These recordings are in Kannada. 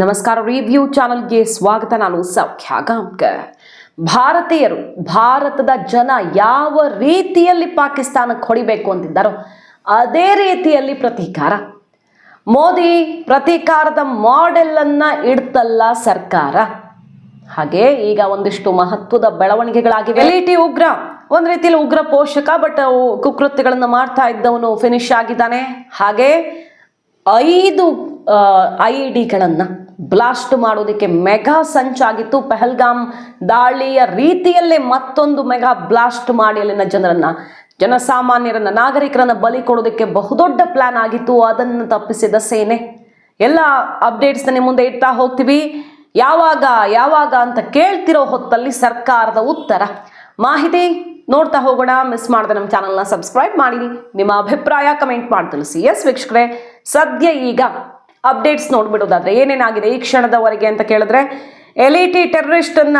ನಮಸ್ಕಾರ ರಿವ್ಯೂ ಚಾನಲ್ಗೆ ಸ್ವಾಗತ. ನಾನು ಸೌಖ್ಯ ಗಾಂವ್ಕರ್ ಭಾರತೀಯರು ಭಾರತದ ಜನ ಯಾವ ರೀತಿಯಲ್ಲಿ ಪಾಕಿಸ್ತಾನಕ್ಕೆ ಹೊಡಿಬೇಕು ಅಂತಿದ್ದಾರೋ ಅದೇ ರೀತಿಯಲ್ಲಿ ಪ್ರತೀಕಾರ. ಮೋದಿ ಪ್ರತೀಕಾರದ ಮಾಡೆಲ್ ಅನ್ನ ಇಡ್ತಲ್ಲ ಸರ್ಕಾರ. ಹಾಗೆ ಈಗ ಒಂದಿಷ್ಟು ಮಹತ್ವದ ಬೆಳವಣಿಗೆಗಳಾಗಿವೆ. ಎಲಿಟಿ ಉಗ್ರ. ಒಂದ್ ರೀತಿಯಲ್ಲಿ ಉಗ್ರ ಪೋಷಕ, ಬಟ್ ಕುಕೃತ್ಯಗಳನ್ನ ಮಾಡ್ತಾ ಇದ್ದವನು ಫಿನಿಶ್ ಆಗಿದ್ದಾನೆ. ಹಾಗೆ ಐದು ಐ ಡಿಗಳನ್ನು ಬ್ಲಾಸ್ಟ್ ಮಾಡೋದಕ್ಕೆ ಮೆಗಾ ಸಂಚಾಗಿತ್ತು ಪೆಹಲ್ಗಾಮ್ ದಾಳಿಯ ರೀತಿಯಲ್ಲೇ ಮತ್ತೊಂದು ಮೆಗಾ ಬ್ಲಾಸ್ಟ್ ಮಾಡಿ ಅಲ್ಲಿನ ಜನರನ್ನ, ಜನಸಾಮಾನ್ಯರನ್ನ, ನಾಗರಿಕರನ್ನ ಬಲಿ ಕೊಡೋದಕ್ಕೆ ಬಹುದೊಡ್ಡ ಪ್ಲಾನ್ ಆಗಿತ್ತು. ಅದನ್ನು ತಪ್ಪಿಸಿದ ಸೇನೆ. ಎಲ್ಲ ಅಪ್ಡೇಟ್ಸ್ ಮುಂದೆ ಇಡ್ತಾ ಹೋಗ್ತೀವಿ. ಯಾವಾಗ ಯಾವಾಗ ಅಂತ ಕೇಳ್ತಿರೋ ಹೊತ್ತಲ್ಲಿ ಸರ್ಕಾರದ ಉತ್ತರ. ಮಾಹಿತಿ ನೋಡ್ತಾ ಹೋಗೋಣ. ಮಿಸ್ ಮಾಡದೆ ನಮ್ಮ ಚಾನಲ್ನ ಸಬ್ಸ್ಕ್ರೈಬ್ ಮಾಡಿ. ನಿಮ್ಮ ಅಭಿಪ್ರಾಯ ಕಮೆಂಟ್ ಮಾಡಿ ತಿಳಿಸಿ. ಎಸ್ ವೀಕ್ಷಕರೇ, ಸದ್ಯ ಈಗ ಅಪ್ಡೇಟ್ಸ್ ನೋಡ್ಬಿಡೋದಾದ್ರೆ ಏನೇನಾಗಿದೆ ಈ ಕ್ಷಣದವರೆಗೆ ಅಂತ ಕೇಳಿದ್ರೆ ಎಲಿಟಿ ಟೆರರಿಸ್ಟ್ ಅನ್ನ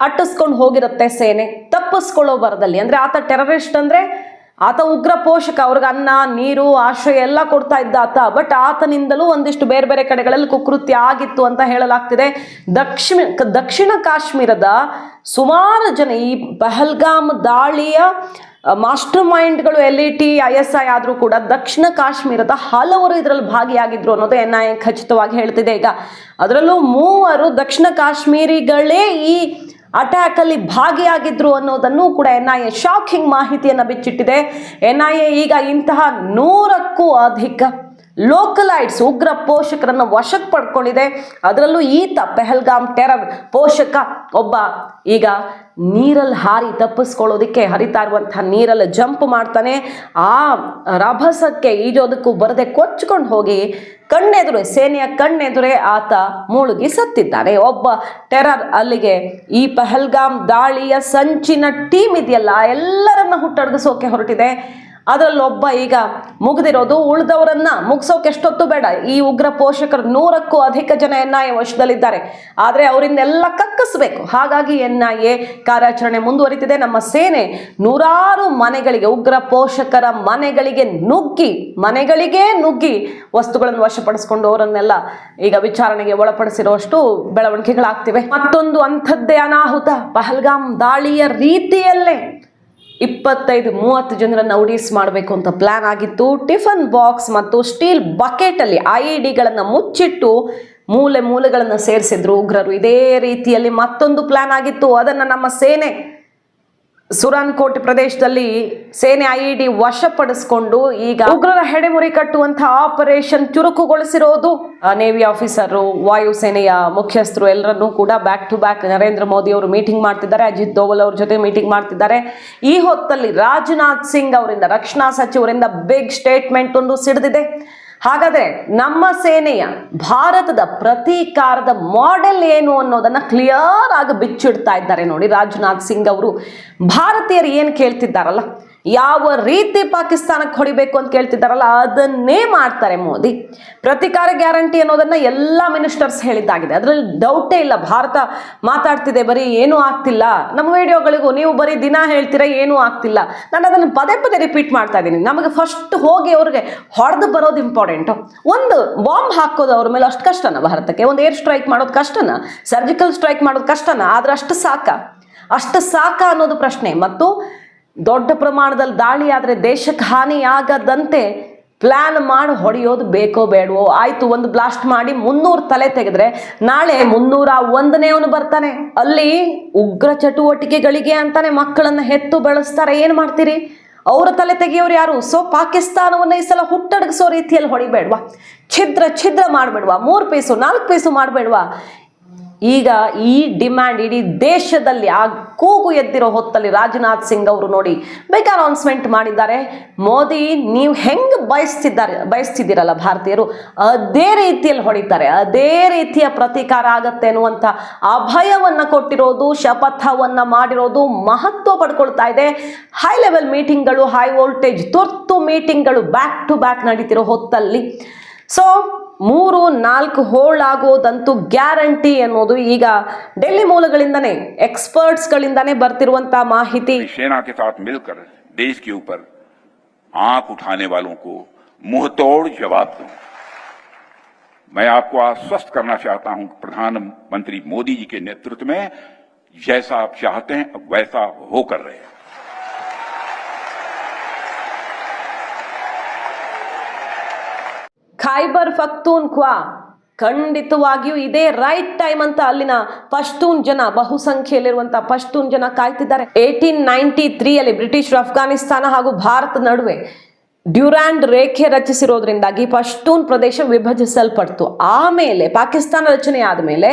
ಅಟ್ಟಿಸ್ಕೊಂಡು ಹೋಗಿರುತ್ತೆ ಸೇನೆ. ತಪ್ಪಿಸ್ಕೊಳ್ಳೋ ಬರದಲ್ಲಿ ಅಂದ್ರೆ ಆತ ಟೆರರಿಸ್ಟ್ ಅಂದ್ರೆ ಆತ ಉಗ್ರ ಪೋಷಕ, ಅವ್ರಿಗೆ ಅನ್ನ, ನೀರು, ಆಶ್ರಯ ಎಲ್ಲ ಕೊಡ್ತಾ ಇದ್ದ ಆತ. ಬಟ್ ಆತನಿಂದಲೂ ಒಂದಿಷ್ಟು ಬೇರೆ ಬೇರೆ ಕಡೆಗಳಲ್ಲಿ ಕುಕೃತ್ಯ ಆಗಿತ್ತು ಅಂತ ಹೇಳಲಾಗ್ತಿದೆ. ದಕ್ಷಿಣ ದಕ್ಷಿಣ ಕಾಶ್ಮೀರದ ಸುಮಾರು ಜನ ಈ ಪಹಲ್ಗಾಮ್ ದಾಳಿಯ master ಮೈಂಡ್ಗಳು L E T, I S I ಆದರೂ ಕೂಡ ದಕ್ಷಿಣ ಕಾಶ್ಮೀರದ ಹಲವರು ಇದರಲ್ಲಿ ಭಾಗಿಯಾಗಿದ್ರು ಅನ್ನೋದು ಎನ್ ಐ ಎ ಖಚಿತವಾಗಿ ಹೇಳ್ತಿದೆ. ಈಗ ಅದರಲ್ಲೂ ಮೂವರು ದಕ್ಷಿಣ ಕಾಶ್ಮೀರಿಗಳೇ ಈ ಅಟ್ಯಾಕ್ ಅಲ್ಲಿ ಭಾಗಿಯಾಗಿದ್ರು ಅನ್ನೋದನ್ನು ಕೂಡ ಎನ್ ಐ ಎ ಶಾಕಿಂಗ್ ಮಾಹಿತಿಯನ್ನು ಬಿಚ್ಚಿಟ್ಟಿದೆ. ಎನ್ ಐ ಎ ಈಗ ಇಂತಹ ನೂರಕ್ಕೂ ಅಧಿಕ ಲೋಕಲೈಟ್ಸ್ ಉಗ್ರ ಪೋಷಕರನ್ನು ವಶಕ್ಕೆ ಪಡ್ಕೊಂಡಿದೆ. ಅದರಲ್ಲೂ ಈತ ಪೆಹಲ್ಗಾಮ್ ಟೆರರ್ ಪೋಷಕ, ಒಬ್ಬ ಈಗ ನೀರಲ್ಲಿ ಹಾರಿ ತಪ್ಪಿಸ್ಕೊಳ್ಳೋದಕ್ಕೆ ಹರಿತಾ ಇರುವಂತಹ ನೀರಲ್ಲಿ ಜಂಪ್ ಮಾಡ್ತಾನೆ. ಆ ರಭಸಕ್ಕೆ ಈಜೋದಕ್ಕೂ ಬರದೆ ಕೊಚ್ಕೊಂಡು ಹೋಗಿ ಕಣ್ಣೆದುರೆ, ಸೇನೆಯ ಕಣ್ಣೆದುರೆ ಆತ ಮುಳುಗಿ ಸತ್ತಿದ್ದಾನೆ. ಒಬ್ಬ ಟೆರರ್ ಅಲ್ಲಿಗೆ ಈ ಪೆಹಲ್ಗಾಮ್ ದಾಳಿಯ ಸಂಚಿನ ಟೀಮ್ ಇದೆಯಲ್ಲ ಎಲ್ಲರನ್ನ ಹುಟ್ಟಡಗಿಸೋಕೆ ಹೊರಟಿದೆ. ಅದರಲ್ಲೊಬ್ಬ ಈಗ ಮುಗಿದಿರೋದು, ಉಳಿದವರನ್ನ ಮುಗಿಸೋಕೆ ಎಷ್ಟೊತ್ತು ಬೇಡ. ಈ ಉಗ್ರ ಪೋಷಕರು ನೂರಕ್ಕೂ ಅಧಿಕ ಜನ ಎನ್ ಐ ವಶದಲ್ಲಿದ್ದಾರೆ. ಆದರೆ ಅವರಿಂದೆಲ್ಲ ಕಕ್ಕಿಸ್ಬೇಕು. ಹಾಗಾಗಿ ಎನ್ ಐ ಎ ಕಾರ್ಯಾಚರಣೆ ಮುಂದುವರಿತಿದೆ. ನಮ್ಮ ಸೇನೆ ನೂರಾರು ಮನೆಗಳಿಗೆ, ಉಗ್ರ ಪೋಷಕರ ಮನೆಗಳಿಗೆ ನುಗ್ಗಿ ಮನೆಗಳಿಗೆ ನುಗ್ಗಿ ವಸ್ತುಗಳನ್ನು ವಶಪಡಿಸಿಕೊಂಡು ಅವರನ್ನೆಲ್ಲ ಈಗ ವಿಚಾರಣೆಗೆ ಒಳಪಡಿಸಿರುವಷ್ಟು ಬೆಳವಣಿಗೆಗಳಾಗ್ತಿವೆ. ಮತ್ತೊಂದು ಅಂಥದ್ದೇ ಅನಾಹುತ. ಪಹಲ್ಗಾಮ್ ದಾಳಿಯ ರೀತಿಯಲ್ಲೇ ಇಪ್ಪತ್ತೈದು, ಮೂವತ್ತು ಜನರನ್ನ ಉಡೀಸ್ ಮಾಡಬೇಕು ಅಂತ ಪ್ಲಾನ್ ಆಗಿತ್ತು. ಟಿಫನ್ ಬಾಕ್ಸ್ ಮತ್ತು ಸ್ಟೀಲ್ ಬಕೆಟ್ ಅಲ್ಲಿ ಐ ಡಿಗಳನ್ನು ಮುಚ್ಚಿಟ್ಟು ಮೂಲೆ ಮೂಲೆಗಳನ್ನು ಸೇರಿಸಿದ್ರು. ಉಗ್ರರು ಇದೇ ರೀತಿಯಲ್ಲಿ ಮತ್ತೊಂದು ಪ್ಲಾನ್ ಆಗಿತ್ತು. ಅದನ್ನ ನಮ್ಮ ಸೇನೆ ಸುರನ್ಕೋಟ್ ಪ್ರದೇಶದಲ್ಲಿ ಸೇನೆ ಐಇಡಿ ವಶಪಡಿಸಿಕೊಂಡು ಈಗ ಉಗ್ರರ ಹೆಡೆಮುರಿ ಕಟ್ಟುವಂತಹ ಆಪರೇಷನ್ ಚುರುಕುಗೊಳಿಸಿರೋದು ನೇವಿ ಆಫೀಸರು ವಾಯುಸೇನೆಯ ಮುಖ್ಯಸ್ಥರು ಎಲ್ಲರನ್ನೂ ಕೂಡ back to back Narendra Modi ಅವರು ಮೀಟಿಂಗ್ ಮಾಡ್ತಿದ್ದಾರೆ. ಅಜಿತ್ ದೋವಲ್ ಅವ್ರ ಜೊತೆ ಮೀಟಿಂಗ್ ಮಾಡ್ತಿದ್ದಾರೆ. ಈ ಹೊತ್ತಲ್ಲಿ ರಾಜನಾಥ್ ಸಿಂಗ್ ಅವರಿಂದ, ರಕ್ಷಣಾ ಸಚಿವರಿಂದ ಬಿಗ್ ಸ್ಟೇಟ್ಮೆಂಟ್ ಒಂದು ಸಿಡಿದಿದೆ. ಹಾಗಾದ್ರೆ ನಮ್ಮ ಸೇನೆಯ ಭಾರತದ ಪ್ರತೀಕಾರದ ಮಾಡೆಲ್ ಏನು ಅನ್ನೋದನ್ನ ಕ್ಲಿಯರ್ ಆಗಿ ಬಿಚ್ಚಿಡ್ತಾ ಇದ್ದಾರೆ ನೋಡಿ ರಾಜನಾಥ್ ಸಿಂಗ್ ಅವರು. ಭಾರತೀಯರು ಏನು ಕೇಳ್ತಿದ್ದಾರಲ್ಲ? ಯಾವ ರೀತಿ ಪಾಕಿಸ್ತಾನಕ್ಕೆ ಹೊಡಿಬೇಕು ಅಂತ ಕೇಳ್ತಿದ್ದಾರಲ್ಲ, ಅದನ್ನೇ ಮಾಡ್ತಾರೆ ಮೋದಿ. ಪ್ರತಿಕಾರ ಗ್ಯಾರಂಟಿ ಅನ್ನೋದನ್ನ ಎಲ್ಲ ಮಿನಿಸ್ಟರ್ಸ್ ಹೇಳಿದ್ದಾಗಿದೆ. ಅದರಲ್ಲಿ ಡೌಟೇ ಇಲ್ಲ. ಭಾರತ ಮಾತಾಡ್ತಿದೆ, ಬರೀ ಏನೂ ಆಗ್ತಿಲ್ಲ. ನಮ್ಮ ವಿಡಿಯೋಗಳಿಗೂ ನೀವು ಬರೀ ದಿನ ಹೇಳ್ತೀರಾ, ಏನೂ ಆಗ್ತಿಲ್ಲ. ನಾನು ಅದನ್ನು ಪದೇ ಪದೇ ರಿಪೀಟ್ ಮಾಡ್ತಾ ಇದ್ದೀನಿ. ನಮಗೆ ಫಸ್ಟ್ ಹೋಗಿ ಅವ್ರಿಗೆ ಹೊಡೆದು ಬರೋದು ಇಂಪಾರ್ಟೆಂಟು ಒಂದು ಬಾಂಬ್ ಹಾಕೋದು ಅವ್ರ ಮೇಲೆ ಅಷ್ಟು ಕಷ್ಟನ ಭಾರತಕ್ಕೆ? ಒಂದು ಏರ್ ಸ್ಟ್ರೈಕ್ ಮಾಡೋದು ಕಷ್ಟನ? ಸರ್ಜಿಕಲ್ ಸ್ಟ್ರೈಕ್ ಮಾಡೋದು ಕಷ್ಟನ? ಆದ್ರೆ ಅಷ್ಟು ಸಾಕ? ಅಷ್ಟು ಸಾಕ ಅನ್ನೋದು ಪ್ರಶ್ನೆ. ಮತ್ತು ದೊಡ್ಡ ಪ್ರಮಾಣದಲ್ಲಿ ದಾಳಿ ಆದರೆ ದೇಶಕ್ಕೆ ಹಾನಿಯಾಗದಂತೆ ಪ್ಲ್ಯಾನ್ ಮಾಡಿ ಹೊಡೆಯೋದು ಬೇಕೋ ಬೇಡವೋ? ಆಯಿತು, ಒಂದು ಬ್ಲಾಸ್ಟ್ ಮಾಡಿ ಮುನ್ನೂರು ತಲೆ ತೆಗೆದ್ರೆ ನಾಳೆ ಮುನ್ನೂರ ಒಂದನೇವನು ಬರ್ತಾನೆ. ಅಲ್ಲಿ ಉಗ್ರ ಚಟುವಟಿಕೆಗಳಿಗೆ ಅಂತಾನೆ ಮಕ್ಕಳನ್ನು ಹೆತ್ತು ಬೆಳೆಸ್ತಾರೆ. ಏನು ಮಾಡ್ತೀರಿ? ಅವರ ತಲೆ ತೆಗೆಯೋರು ಯಾರು? ಸೊ ಪಾಕಿಸ್ತಾನವನ್ನು ಈ ಸಲ ಹುಟ್ಟಡಗಿಸೋ ರೀತಿಯಲ್ಲಿ ಹೊಡಿಬೇಡ್ವಾ? ಛಿದ್ರ ಛಿದ್ರ ಮಾಡಬೇಡ್ವಾ? ಮೂರು ಪೀಸು, ನಾಲ್ಕು ಪೀಸು ಮಾಡಬೇಡ್ವಾ? ಈಗ ಈ ಡಿಮ್ಯಾಂಡ್ ಇಡೀ ದೇಶದಲ್ಲಿ ಆ ಕೂಗು ಎದ್ದಿರೋ ಹೊತ್ತಲ್ಲಿ ರಾಜನಾಥ್ ಸಿಂಗ್ ಅವರು ನೋಡಿ ಬೇಗ ಅನೌನ್ಸ್ಮೆಂಟ್ ಮಾಡಿದ್ದಾರೆ. ಮೋದಿ, ನೀವು ಹೆಂಗೆ ಬಯಸ್ತಿದ್ದಾರೆ, ಬಯಸ್ತಿದ್ದೀರಲ್ಲ ಭಾರತೀಯರು? ಅದೇ ರೀತಿಯಲ್ಲಿ ಹೊಡಿತಾರೆ. ಅದೇ ರೀತಿಯ ಪ್ರತೀಕಾರ ಆಗತ್ತೆ ಅನ್ನುವಂಥ ಅಭಯವನ್ನ ಕೊಟ್ಟಿರೋದು, ಶಪಥವನ್ನು ಮಾಡಿರೋದು ಮಹತ್ವ ಪಡ್ಕೊಳ್ತಾ ಇದೆ. ಹೈ ಲೆವೆಲ್ ಮೀಟಿಂಗ್ಗಳು ಹೈ ವೋಲ್ಟೇಜ್ ತುರ್ತು ಮೀಟಿಂಗ್ಗಳು ಬ್ಯಾಕ್ ಟು ಬ್ಯಾಕ್ ನಡೀತಿರೋ ಹೊತ್ತಲ್ಲಿ ಸೊ ಮೂರು ನಾಲ್ಕು ಹೋಲ್ಡ್ ಆಗೋದಂತೂ ಗ್ಯಾರಂಟಿ ಅನ್ನೋದು ಈಗ ಡೆಲ್ಲಿ ಮೂಲಗಳಿಂದನೇ ಎಕ್ಸ್ಪರ್ಟ್ಸ್ಗಳಿಂದಾನೇ ಬರ್ತಿರುವಂತಹ ಮಾಹಿತಿ सेना के साथ मिलकर देश के ऊपर आंख उठाने वालों को मुंहतोड़ जवाब दूं मैं आपको आश्वस्त करना चाहता हूं कि प्रधानमंत्री मोदी जी के नेतृत्व में जैसा आप चाहते हैं वैसा होकर रहे ಖೈಬರ್ ಫಕ್ತೂನ್ ಖ್ವಾ. ಖಂಡಿತವಾಗಿಯೂ ಇದೇ ರೈಟ್ ಟೈಮ್ ಅಂತ ಅಲ್ಲಿನ ಪಶ್ತೂನ್ ಜನ ಬಹುಸಂಖ್ಯೆಯಲ್ಲಿರುವಂತಹ ಪಶ್ತೂನ್ ಜನ ಕಾಯ್ತಿದ್ದಾರೆ. ಏಯ್ಟೀನ್ ನೈನ್ಟಿ ತ್ರೀಯಲ್ಲಿ ಬ್ರಿಟಿಷರು ಅಫ್ಘಾನಿಸ್ತಾನ ಹಾಗೂ ಭಾರತ ನಡುವೆ ಡ್ಯೂರಾಂಡ್ ರೇಖೆ ರಚಿಸಿರೋದ್ರಿಂದಾಗಿ ಪಶ್ತೂನ್ ಪ್ರದೇಶ ವಿಭಜಿಸಲ್ಪಡ್ತು. ಆಮೇಲೆ ಪಾಕಿಸ್ತಾನ ರಚನೆ ಆದಮೇಲೆ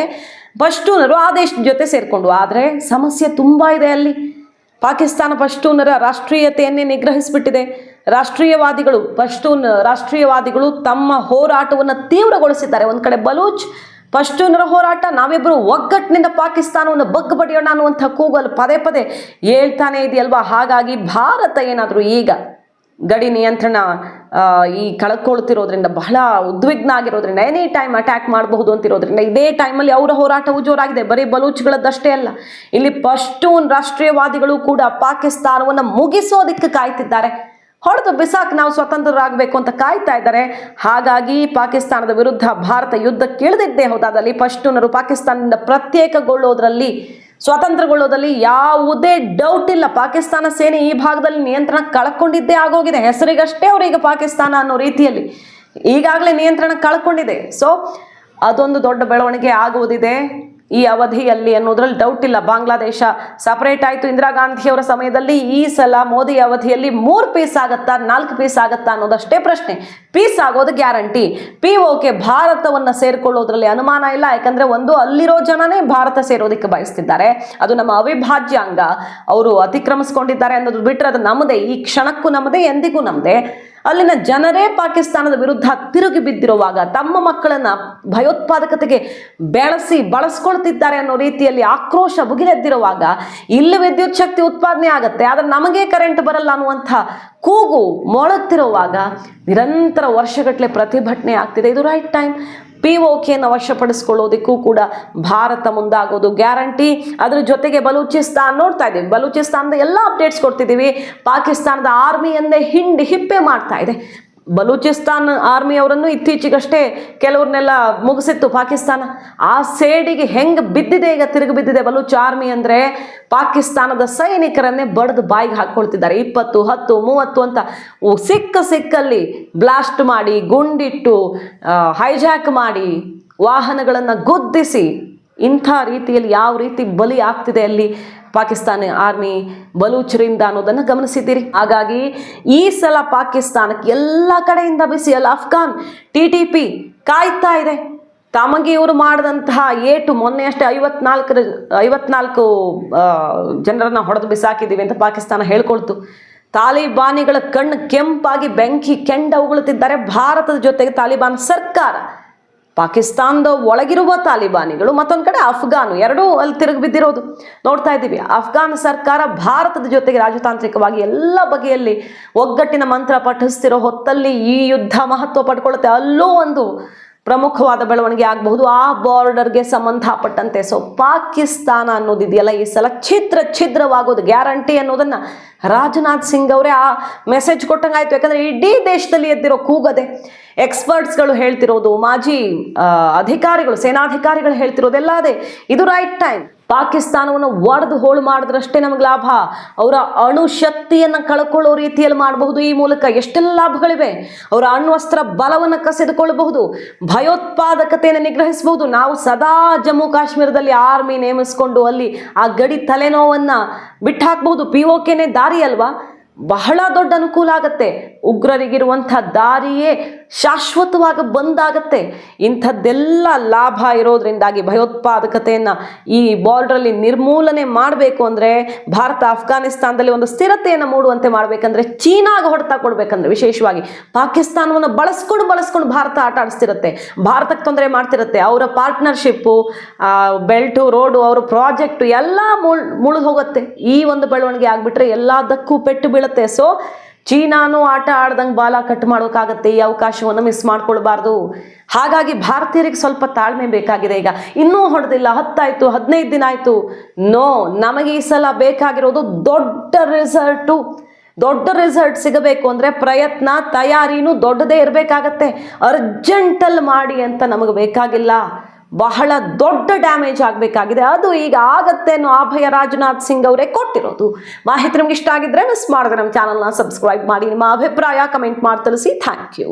ಪಶ್ತೂನರು ಆ ದೇಶದ ಜೊತೆ ಸೇರಿಕೊಂಡು, ಆದರೆ ಸಮಸ್ಯೆ ತುಂಬಾ ಇದೆ ಅಲ್ಲಿ. ಪಾಕಿಸ್ತಾನ ಪಶ್ತೂನರ ರಾಷ್ಟ್ರೀಯತೆಯನ್ನೇ ನಿಗ್ರಹಿಸಿಬಿಟ್ಟಿದೆ. ರಾಷ್ಟ್ರೀಯವಾದಿಗಳು ಪಶ್ತೂನ್ ರಾಷ್ಟ್ರೀಯವಾದಿಗಳು ತಮ್ಮ ಹೋರಾಟವನ್ನು ತೀವ್ರಗೊಳಿಸಿದ್ದಾರೆ. ಒಂದು ಕಡೆ ಬಲೂಚ್ ಪಶ್ತೂನರ ಹೋರಾಟ ನಾವಿಬ್ಬರು ಒಗ್ಗಟ್ಟಿನಿಂದ ಪಾಕಿಸ್ತಾನವನ್ನು ಬಗ್ಗ ಬಡಿಯೋಣ ಅನ್ನುವಂಥ ಕೂಗಲು ಪದೇ ಪದೇ ಹೇಳ್ತಾನೆ ಇದೆಯಲ್ವಾ? ಹಾಗಾಗಿ ಭಾರತ ಏನಾದರೂ ಈಗ ಗಡಿ ನಿಯಂತ್ರಣ ಈ ಕಳ್ಕೊಳ್ತಿರೋದ್ರಿಂದ, ಬಹಳ ಉದ್ವಿಗ್ನ ಆಗಿರೋದ್ರಿಂದ ಎನಿ ಟೈಮ್ ಅಟ್ಯಾಕ್ ಮಾಡಬಹುದು ಅಂತಿರೋದ್ರಿಂದ, ಇದೇ ಟೈಮಲ್ಲಿ ಅವರ ಹೋರಾಟವು ಜೋರಾಗಿದೆ. ಬರೀ ಬಲೂಚ್ಗಳದ್ದಷ್ಟೇ ಅಲ್ಲ. ಇಲ್ಲಿ ಪಶ್ತೂನ್ ರಾಷ್ಟ್ರೀಯವಾದಿಗಳು ಕೂಡ ಪಾಕಿಸ್ತಾನವನ್ನು ಮುಗಿಸೋದಕ್ಕೆ ಕಾಯ್ತಿದ್ದಾರೆ. ಹೊಡೆದು ಬಿಸಾಕ್ ನಾವು ಸ್ವತಂತ್ರರಾಗಬೇಕು ಅಂತ ಕಾಯ್ತಾ ಇದ್ದಾರೆ. ಹಾಗಾಗಿ ಪಾಕಿಸ್ತಾನದ ವಿರುದ್ಧ ಭಾರತ ಯುದ್ಧಕ್ಕಿಳಿದಿದ್ದೇ ಹೋದಾದಲ್ಲಿ ಪಶ್ತೂನರು ಪಾಕಿಸ್ತಾನದಿಂದ ಪ್ರತ್ಯೇಕಗೊಳ್ಳೋದ್ರಲ್ಲಿ ಸ್ವತಂತ್ರಗೊಳ್ಳೋದಲ್ಲಿ ಯಾವುದೇ ಡೌಟ್ ಇಲ್ಲ. ಪಾಕಿಸ್ತಾನ ಸೇನೆ ಈ ಭಾಗದಲ್ಲಿ ನಿಯಂತ್ರಣ ಕಳ್ಕೊಂಡಿದ್ದೇ ಆಗೋಗಿದೆ. ಹೆಸರಿಗಷ್ಟೇ ಅವರೀಗ ಪಾಕಿಸ್ತಾನ ಅನ್ನೋ ರೀತಿಯಲ್ಲಿ ಈಗಾಗಲೇ ನಿಯಂತ್ರಣ ಕಳ್ಕೊಂಡಿದೆ. ಸೊ ಅದೊಂದು ದೊಡ್ಡ ಬೆಳವಣಿಗೆ ಆಗುವುದಿದೆ. ಈ ಅವಧಿಯಲ್ಲಿ ಅನ್ನೋದ್ರಲ್ಲಿ ಡೌಟ್ ಇಲ್ಲ. ಬಾಂಗ್ಲಾದೇಶ ಸಪರೇಟ್ ಆಯಿತು ಇಂದಿರಾ ಗಾಂಧಿಯವರ ಸಮಯದಲ್ಲಿ. ಈ ಸಲ ಮೋದಿ ಅವಧಿಯಲ್ಲಿ ಮೂರು ಪೀಸ್ ಆಗತ್ತಾ, ನಾಲ್ಕು ಪೀಸ್ ಆಗತ್ತಾ ಅನ್ನೋದಷ್ಟೇ ಪ್ರಶ್ನೆ. ಪೀಸ್ ಆಗೋದು ಗ್ಯಾರಂಟಿ. ಪಿ ಓಕೆ ಭಾರತವನ್ನು ಸೇರ್ಕೊಳ್ಳೋದ್ರಲ್ಲಿ ಅನುಮಾನ ಇಲ್ಲ. ಯಾಕಂದರೆ ಒಂದು ಅಲ್ಲಿರೋ ಜನನೇ ಭಾರತ ಸೇರೋದಕ್ಕೆ ಬಯಸ್ತಿದ್ದಾರೆ. ಅದು ನಮ್ಮ ಅವಿಭಾಜ್ಯ ಅಂಗ. ಅವರು ಅತಿಕ್ರಮಿಸ್ಕೊಂಡಿದ್ದಾರೆ ಅನ್ನೋದು ಬಿಟ್ಟರೆ ಅದು ನಮ್ಮದೇ. ಈ ಕ್ಷಣಕ್ಕೂ ನಮ್ಮದೇ, ಎಂದಿಗೂ ನಮ್ಮದೇ. ಅಲ್ಲಿನ ಜನರೇ ಪಾಕಿಸ್ತಾನದ ವಿರುದ್ಧ ತಿರುಗಿ ಬಿದ್ದಿರುವಾಗ ತಮ್ಮ ಮಕ್ಕಳನ್ನ ಭಯೋತ್ಪಾದಕತೆಗೆ ಬೆಳೆಸಿ ಬಳಸ್ಕೊಳ್ತಿದ್ದಾರೆ ಅನ್ನೋ ರೀತಿಯಲ್ಲಿ ಆಕ್ರೋಶ ಭುಗಿಲೆದ್ದಿರುವಾಗ ಇಲ್ಲಿ ವಿದ್ಯುತ್ ಶಕ್ತಿ ಉತ್ಪಾದನೆ ಆಗುತ್ತೆ, ಆದ್ರೆ ನಮಗೆ ಕರೆಂಟ್ ಬರಲ್ಲ ಅನ್ನುವಂಥ ಕೂಗು ಮೊಳಗ್ತಿರುವಾಗ ನಿರಂತರ ವರ್ಷಗಟ್ಟಲೆ ಪ್ರತಿಭಟನೆ ಆಗ್ತಿದೆ. ಇದು ರೈಟ್ ಟೈಮ್ ಪಿ ಓಕೆಯನ್ನು ವಶಪಡಿಸ್ಕೊಳ್ಳೋದಕ್ಕೂ ಕೂಡ ಭಾರತ ಮುಂದಾಗೋದು. ಗ್ಯಾರಂಟಿ ಅದರ ಜೊತೆಗೆ ಬಲೂಚಿಸ್ತಾನ್ ನೋಡ್ತಾ ಇದ್ದೀವಿ. ಬಲೂಚಿಸ್ತಾನದ ಎಲ್ಲ ಅಪ್ಡೇಟ್ಸ್ ಕೊಡ್ತಿದ್ದೀವಿ. ಪಾಕಿಸ್ತಾನದ ಆರ್ಮಿಯನ್ನೇ ಹಿಂಡಿ ಹಿಪ್ಪೆ ಮಾಡ್ತಾ ಇದೆ. ಬಲೂಚಿಸ್ತಾನ್ ಆರ್ಮಿಯವರನ್ನು ಇತ್ತೀಚೆಗಷ್ಟೇ ಕೆಲವ್ರನ್ನೆಲ್ಲ ಮುಗಿಸಿತ್ತು ಪಾಕಿಸ್ತಾನ. ಆ ಸೇಡಿಗೆ ಹೆಂಗೆ ಬಿದ್ದಿದೆ ಈಗ ತಿರುಗಿ ಬಿದ್ದಿದೆ ಬಲೂಚ್ ಆರ್ಮಿ ಅಂದರೆ ಪಾಕಿಸ್ತಾನದ ಸೈನಿಕರನ್ನೇ ಬಡ್ದು ಬಾಯಿಗೆ ಹಾಕ್ಕೊಳ್ತಿದ್ದಾರೆ. ಇಪ್ಪತ್ತು, ಹತ್ತು, ಮೂವತ್ತು ಅಂತ ಸಿಕ್ಕ ಸಿಕ್ಕಲ್ಲಿ ಬ್ಲಾಸ್ಟ್ ಮಾಡಿ, ಗುಂಡಿಟ್ಟು ಹೈಜಾಕ್ ಮಾಡಿ ವಾಹನಗಳನ್ನು ಗುದ್ದಿಸಿ ಇಂಥ ರೀತಿಯಲ್ಲಿ ಯಾವ ರೀತಿ ಬಲಿ ಆಗ್ತಿದೆ ಅಲ್ಲಿ ಪಾಕಿಸ್ತಾನ ಆರ್ಮಿ ಬಲೂಚರಿಂದ ಅನ್ನೋದನ್ನು ಗಮನಿಸಿದ್ದೀರಿ. ಹಾಗಾಗಿ ಈ ಸಲ ಪಾಕಿಸ್ತಾನಕ್ಕೆ ಎಲ್ಲ ಕಡೆಯಿಂದ ಬಿಸಿ ಅಲ್ಲ ಅಫ್ಘಾನ್ ಟಿ ಟಿ ಪಿ ಕಾಯ್ತಾ ಇದೆ. ತಮಗೆ ಇವರು ಮಾಡಿದಂತಹ ಏಟು ಮೊನ್ನೆ ಅಷ್ಟೇ ಐವತ್ನಾಲ್ಕರ, ಐವತ್ನಾಲ್ಕು ಜನರನ್ನ ಹೊಡೆದು ಬಿಸಾಕಿದ್ದೀವಿ ಅಂತ ಪಾಕಿಸ್ತಾನ ಹೇಳ್ಕೊಳ್ತು. ತಾಲಿಬಾನಿಗಳ ಕಣ್ಣು ಕೆಂಪಾಗಿ ಬೆಂಕಿ ಕೆಂಡ ಉಗುಳುತ್ತಿದ್ದಾರೆ. ಭಾರತದ ಜೊತೆಗೆ ತಾಲಿಬಾನ್ ಸರ್ಕಾರ ಪಾಕಿಸ್ತಾನದ ಒಳಗಿರುವ ತಾಲಿಬಾನಿಗಳು ಮತ್ತೊಂದು ಕಡೆ ಅಫ್ಘಾನು, ಎರಡೂ ಅಲ್ಲಿ ತಿರುಗಿ ಬಿದ್ದಿರೋದು. ನೋಡ್ತಾ ಇದ್ದೀವಿ, ಅಫ್ಘಾನ್ ಸರ್ಕಾರ ಭಾರತದ ಜೊತೆಗೆ ರಾಜತಾಂತ್ರಿಕವಾಗಿ ಎಲ್ಲ ಬಗೆಯಲ್ಲಿ ಒಗ್ಗಟ್ಟಿನ ಮಂತ್ರ ಪಠಿಸ್ತಿರೋ ಹೊತ್ತಲ್ಲಿ ಈ ಯುದ್ಧ ಮಹತ್ವ ಪಡ್ಕೊಳ್ಳುತ್ತೆ. ಅಲ್ಲೂ ಒಂದು ಪ್ರಮುಖವಾದ ಬೆಳವಣಿಗೆ ಆಗಬಹುದು. ಆ ಬಾರ್ಡರ್ಗೆ ಸಂಬಂಧಪಟ್ಟಂತೆ ಸೊ ಪಾಕಿಸ್ತಾನ ಅನ್ನೋದಿದೆಯಲ್ಲ, ಈ ಸಲ ಛಿದ್ರ ಛಿದ್ರವಾಗೋದು ಗ್ಯಾರಂಟಿ ಅನ್ನೋದನ್ನು ರಾಜನಾಥ್ ಸಿಂಗ್ ಅವರೇ ಆ ಮೆಸೇಜ್ ಕೊಟ್ಟಂಗಾಯಿತು. ಯಾಕಂದರೆ ಇಡೀ ದೇಶದಲ್ಲಿ ಎದ್ದಿರೋ ಕೂಗದೆ ಎಕ್ಸ್ಪರ್ಟ್ಸ್ಗಳು ಹೇಳ್ತಿರೋದು, ಮಾಜಿ ಅಧಿಕಾರಿಗಳು, ಸೇನಾಧಿಕಾರಿಗಳು ಹೇಳ್ತಿರೋದೆಲ್ಲ ಅದೇ. ಇದು ರೈಟ್ ಟೈಮ್ ಪಾಕಿಸ್ತಾನವನ್ನು ಒಡೆದು ಹೋಳು ಮಾಡಿದ್ರಷ್ಟೇ ನಮಗೆ ಲಾಭ. ಅವರ ಅಣು ಶಕ್ತಿಯನ್ನು ಕಳ್ಕೊಳ್ಳೋ ರೀತಿಯಲ್ಲಿ ಮಾಡಬಹುದು ಈ ಮೂಲಕ. ಎಷ್ಟೆಲ್ಲ ಲಾಭಗಳಿವೆ. ಅವರ ಅಣ್ವಸ್ತ್ರ ಬಲವನ್ನು ಕಸಿದುಕೊಳ್ಳಬಹುದು. ಭಯೋತ್ಪಾದಕತೆಯನ್ನು ನಿಗ್ರಹಿಸಬಹುದು. ನಾವು ಸದಾ ಜಮ್ಮು ಕಾಶ್ಮೀರದಲ್ಲಿ ಆರ್ಮಿ ನೇಮಿಸ್ಕೊಂಡು ಅಲ್ಲಿ ಆ ಗಡಿ ತಲೆನೋವನ್ನು ಬಿಟ್ಟಾಕ್ಬಹುದು ಪಿ ಓಕೆನೇ ದಾರಿ ಅಲ್ವಾ ಬಹಳ ದೊಡ್ಡ ಅನುಕೂಲ ಆಗತ್ತೆ. ಉಗ್ರರಿಗಿರುವಂಥ ದಾರಿಯೇ ಶಾಶ್ವತವಾಗಿ ಬಂದಾಗತ್ತೆ. ಇಂಥದ್ದೆಲ್ಲ ಲಾಭ ಇರೋದ್ರಿಂದಾಗಿ ಭಯೋತ್ಪಾದಕತೆಯನ್ನು ಈ ಬಾರ್ಡ್ರಲ್ಲಿ ನಿರ್ಮೂಲನೆ ಮಾಡಬೇಕು ಅಂದರೆ ಭಾರತ ಅಫ್ಘಾನಿಸ್ತಾನದಲ್ಲಿ ಒಂದು ಸ್ಥಿರತೆಯನ್ನು ಮೂಡುವಂತೆ ಮಾಡಬೇಕಂದ್ರೆ ಚೀನಾಗ ಹೊಡೆತ ಕೊಡಬೇಕಂದ್ರೆ ವಿಶೇಷವಾಗಿ ಪಾಕಿಸ್ತಾನವನ್ನು ಬಳಸ್ಕೊಂಡು ಬಳಸ್ಕೊಂಡು ಭಾರತ ಆಟ ಆಡಿಸ್ತಿರುತ್ತೆ. ಭಾರತಕ್ಕೆ ತೊಂದರೆ ಮಾಡ್ತಿರುತ್ತೆ. ಅವರ ಪಾರ್ಟ್ನರ್ಶಿಪ್ಪು ಬೆಲ್ಟು ರೋಡು ಅವರ ಪ್ರಾಜೆಕ್ಟು ಎಲ್ಲ ಮುಳ್ ಮುಳಿದು ಹೋಗುತ್ತೆ. ಈ ಒಂದು ಬೆಳವಣಿಗೆ ಆಗಿಬಿಟ್ರೆ ಎಲ್ಲದಕ್ಕೂ ಪೆಟ್ಟು ಬೀಳುತ್ತೆ. ಸೊ ಚೀನಾನು ಆಟ ಆಡ್ದಂಗೆ ಬಾಲ ಕಟ್ ಮಾಡೋಕ್ಕಾಗತ್ತೆ ಈ ಅವಕಾಶವನ್ನು ಮಿಸ್ ಮಾಡ್ಕೊಳ್ಬಾರ್ದು. ಹಾಗಾಗಿ ಭಾರತೀಯರಿಗೆ ಸ್ವಲ್ಪ ತಾಳ್ಮೆ ಬೇಕಾಗಿದೆ ಈಗ. ಇನ್ನೂ ಹೊಡೆದಿಲ್ಲ, ಹತ್ತಾಯ್ತು, ಹದಿನೈದು ದಿನ ಆಯಿತು. ನೋ ನಮಗೆ ಈ ಸಲ ಬೇಕಾಗಿರೋದು ದೊಡ್ಡ ರಿಸಲ್ಟು ದೊಡ್ಡ ರಿಸಲ್ಟ್ ಸಿಗಬೇಕು ಅಂದರೆ ಪ್ರಯತ್ನ, ತಯಾರಿನೂ ದೊಡ್ಡದೇ ಇರಬೇಕಾಗತ್ತೆ. ಅರ್ಜೆಂಟಲ್ಲಿ ಮಾಡಿ ಅಂತ ನಮಗೆ ಬೇಕಾಗಿಲ್ಲ. ಬಹಳ ದೊಡ್ಡ ಡ್ಯಾಮೇಜ್ ಆಗಬೇಕಾಗಿದೆ. ಅದು ಈಗ ಆಗತ್ತೆ ಅನ್ನೋ ಅಭಯ ರಾಜನಾಥ್ ಸಿಂಗ್ ಅವರೇ ಕೊಟ್ಟಿರೋದು. ಮಾಹಿತಿ ನಿಮ್ಗೆ ಇಷ್ಟ ಆಗಿದ್ರೆ ಮಿಸ್ ಮಾಡಿದ್ರೆ ನಮ್ಮ ಚಾನಲ್ನ ಸಬ್ಸ್ಕ್ರೈಬ್ ಮಾಡಿ. ನಿಮ್ಮ ಅಭಿಪ್ರಾಯ ಕಮೆಂಟ್ ಮಾಡಿ ತಿಳಿಸಿ. Thank you